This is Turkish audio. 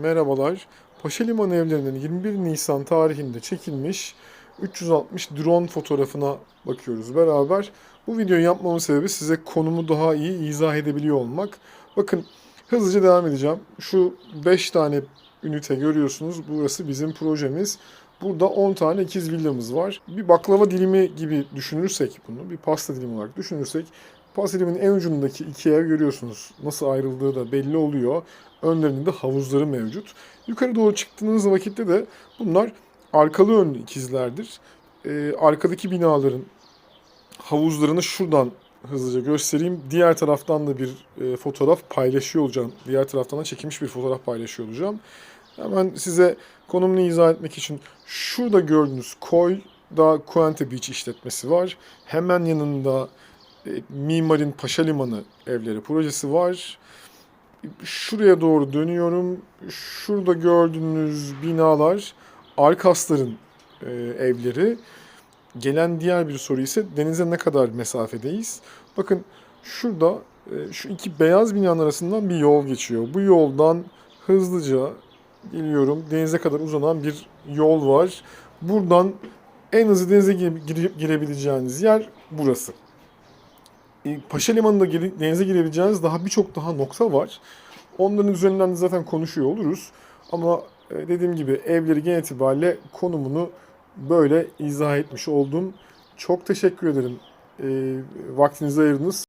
Merhabalar. Paşa Limanı evlerinin 21 Nisan tarihinde çekilmiş 360 drone fotoğrafına bakıyoruz beraber. Bu videoyu yapmamın sebebi size konumu daha iyi izah edebiliyor olmak. Bakın hızlıca devam edeceğim. Şu 5 tane ünite görüyorsunuz. Burası bizim projemiz. Burada 10 tane ikiz villamız var. Bir baklava dilimi gibi düşünürsek bunu, bir pasta dilimi olarak düşünürsek Pasta diliminin en ucundaki iki ev görüyorsunuz. Nasıl ayrıldığı da belli oluyor. Önlerinde havuzları mevcut. Yukarı doğru çıktığınız vakitte de bunlar arkalı önlü ikizlerdir. Ee, arkadaki binaların havuzlarını şuradan hızlıca göstereyim. Diğer taraftan da bir e, fotoğraf paylaşıyor olacağım. Diğer taraftan da çekilmiş bir fotoğraf paylaşıyor olacağım. Hemen size konumunu izah etmek için şurada gördüğünüz koyda Kuente Beach işletmesi var. Hemen yanında e, Mimar'in Paşa Limanı evleri projesi var. Şuraya doğru dönüyorum. Şurada gördüğünüz binalar Arkaslar'ın e, evleri. Gelen diğer bir soru ise denize ne kadar mesafedeyiz? Bakın şurada e, şu iki beyaz binanın arasından bir yol geçiyor. Bu yoldan hızlıca geliyorum. Denize kadar uzanan bir yol var. Buradan en hızlı denize gire- gire- girebileceğiniz yer burası. Paşa Limanı'nda gire- denize girebileceğiniz daha birçok daha nokta var. Onların üzerinden de zaten konuşuyor oluruz. Ama e, dediğim gibi evleri genel itibariyle konumunu böyle izah etmiş oldum. Çok teşekkür ederim. E, vaktinizi ayırdınız.